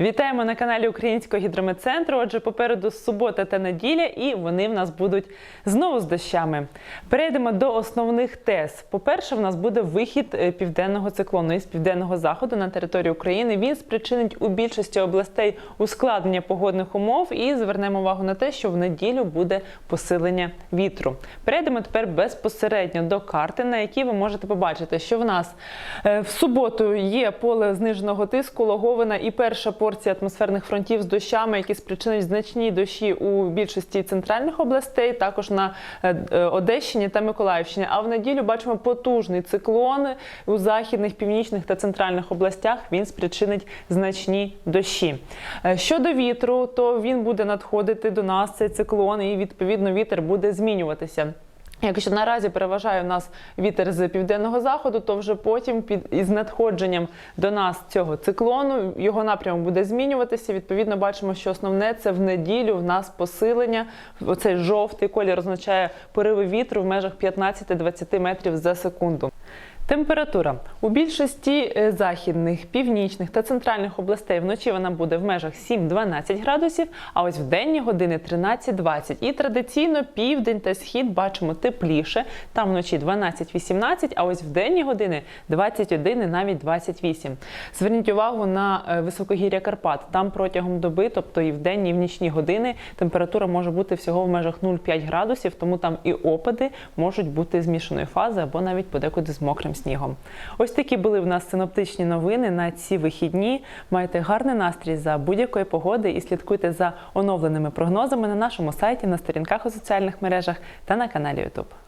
Вітаємо на каналі Українського гідрометцентру. Отже, попереду субота та неділя, і вони в нас будуть знову з дощами. Перейдемо до основних тез. По-перше, в нас буде вихід е, південного циклону із південного заходу на територію України. Він спричинить у більшості областей ускладнення погодних умов. І звернемо увагу на те, що в неділю буде посилення вітру. Перейдемо тепер безпосередньо до карти, на якій ви можете побачити, що в нас е, в суботу є поле зниженого тиску, логовина і перша порція атмосферних фронтів з дощами, які спричинять значні дощі у більшості центральних областей, також на е, е, Одещині та Миколаївщині. А в неділю бачимо потужний циклон у західних, північних та центральних областях. Він спричинить значні дощі. Е, Щодо вітру, то він буде надходити до нас цей циклон, і відповідно вітер буде змінюватися. Якщо наразі переважає у нас вітер з південного заходу, то вже потім під із надходженням до нас цього циклону його напрямок буде змінюватися. Відповідно, бачимо, що основне це в неділю в нас посилення. Оцей жовтий колір означає пориви вітру в межах 15-20 метрів за секунду. Температура у більшості е, західних, північних та центральних областей вночі вона буде в межах 7-12 градусів, а ось в денні години 13-20. І традиційно південь та схід бачимо тепліше. Там вночі 12-18, а ось в денні години 21 і навіть 28. Зверніть увагу на е, високогір'я Карпат. Там протягом доби, тобто і в денні, і в нічні години, температура може бути всього в межах 0,5 градусів, тому там і опади можуть бути змішаної фази або навіть подекуди з мокрим снігом. Ось такі були в нас синоптичні новини на ці вихідні. Майте гарний настрій за будь-якої погоди і слідкуйте за оновленими прогнозами на нашому сайті, на сторінках у соціальних мережах та на каналі YouTube.